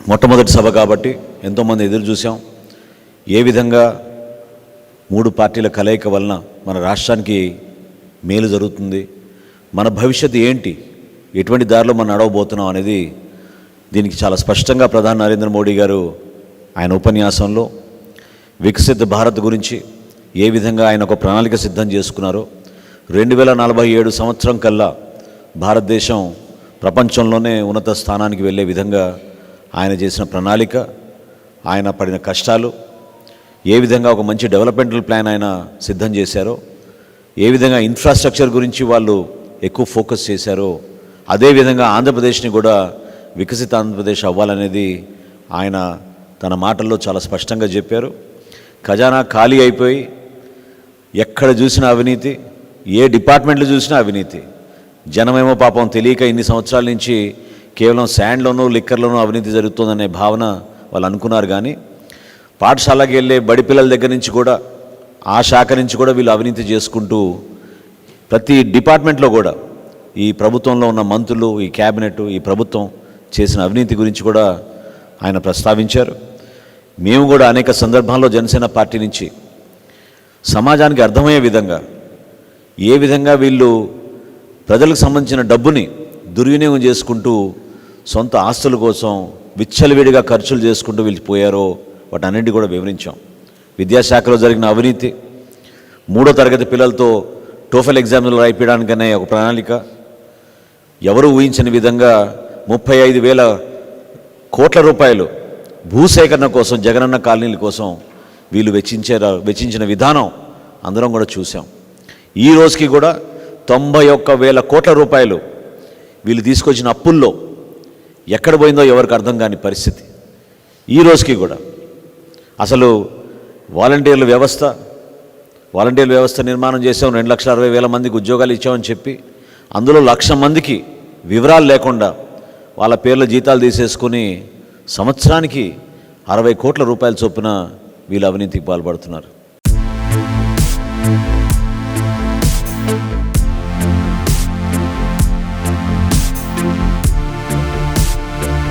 మొట్టమొదటి సభ కాబట్టి ఎంతోమంది ఎదురు చూసాం ఏ విధంగా మూడు పార్టీల కలయిక వలన మన రాష్ట్రానికి మేలు జరుగుతుంది మన భవిష్యత్తు ఏంటి ఎటువంటి దారిలో మనం నడవబోతున్నాం అనేది దీనికి చాలా స్పష్టంగా ప్రధాని నరేంద్ర మోడీ గారు ఆయన ఉపన్యాసంలో వికసిత భారత్ గురించి ఏ విధంగా ఆయన ఒక ప్రణాళిక సిద్ధం చేసుకున్నారో రెండు వేల నలభై ఏడు సంవత్సరం కల్లా భారతదేశం ప్రపంచంలోనే ఉన్నత స్థానానికి వెళ్ళే విధంగా ఆయన చేసిన ప్రణాళిక ఆయన పడిన కష్టాలు ఏ విధంగా ఒక మంచి డెవలప్మెంటల్ ప్లాన్ ఆయన సిద్ధం చేశారో ఏ విధంగా ఇన్ఫ్రాస్ట్రక్చర్ గురించి వాళ్ళు ఎక్కువ ఫోకస్ చేశారో అదేవిధంగా ఆంధ్రప్రదేశ్ని కూడా వికసిత ఆంధ్రప్రదేశ్ అవ్వాలనేది ఆయన తన మాటల్లో చాలా స్పష్టంగా చెప్పారు. ఖజానా ఖాళీ అయిపోయి ఎక్కడ చూసినా అవినీతి ఏ డిపార్ట్మెంట్లు చూసినా అవినీతి. జనమేమో పాపం తెలియక ఇన్ని సంవత్సరాల నుంచి కేవలం శాండ్లోనూ లిక్కర్లోనూ అవినీతి జరుగుతుందనే భావన వాళ్ళు అనుకున్నారు కానీ పాఠశాలకి వెళ్ళే బడి పిల్లల దగ్గర నుంచి కూడా ఆ శాఖ నుంచి కూడా వీళ్ళు అవినీతి చేసుకుంటూ ప్రతి డిపార్ట్మెంట్లో కూడా ఈ ప్రభుత్వంలో ఉన్న మంత్రులు ఈ క్యాబినెట్ ఈ ప్రభుత్వం చేసిన అవినీతి గురించి కూడా ఆయన ప్రస్తావించారు. మేము కూడా అనేక సందర్భాల్లో జనసేన పార్టీ నుంచి సమాజానికి అర్థమయ్యే విధంగా ఏ విధంగా వీళ్ళు ప్రజలకు సంబంధించిన డబ్బుని దుర్వినియోగం చేసుకుంటూ సొంత ఆస్తుల కోసం విచ్చలవిడిగా ఖర్చులు చేసుకుంటూ వెళ్ళిపోయారో వాటన్నింటి కూడా వివరించాం. విద్యాశాఖలో జరిగిన అవినీతి మూడో తరగతి పిల్లలతో టోఫెల్ ఎగ్జామ్లు రాయిపించడానికనే ఒక ప్రణాళిక. ఎవరు ఊహించని విధంగా ముప్పై ఐదు వేల కోట్ల రూపాయలు భూసేకరణ కోసం జగనన్న కాలనీల కోసం వీళ్ళు వెచ్చించే వెచ్చించిన విధానం అందరం కూడా చూసాం ఈ రోజుకి కూడా తొంభై ఒక్క వేల కోట్ల రూపాయలు వీళ్ళు తీసుకొచ్చిన అప్పుల్లో ఎక్కడ పోయిందో ఎవరికి అర్థం కాని పరిస్థితి. ఈ రోజుకి కూడా. అసలు వాలంటీర్ల వ్యవస్థ వాలంటీర్ల వ్యవస్థ నిర్మాణం చేసాం రెండు లక్షల అరవై వేల మందికి ఉద్యోగాలు ఇచ్చామని చెప్పి అందులో లక్ష మందికి వివరాలు లేకుండా వాళ్ళ పేర్ల జీతాలు తీసేసుకుని సంవత్సరానికి అరవై కోట్ల రూపాయల చొప్పున వీళ్ళు అవినీతికి పాల్పడుతున్నారు.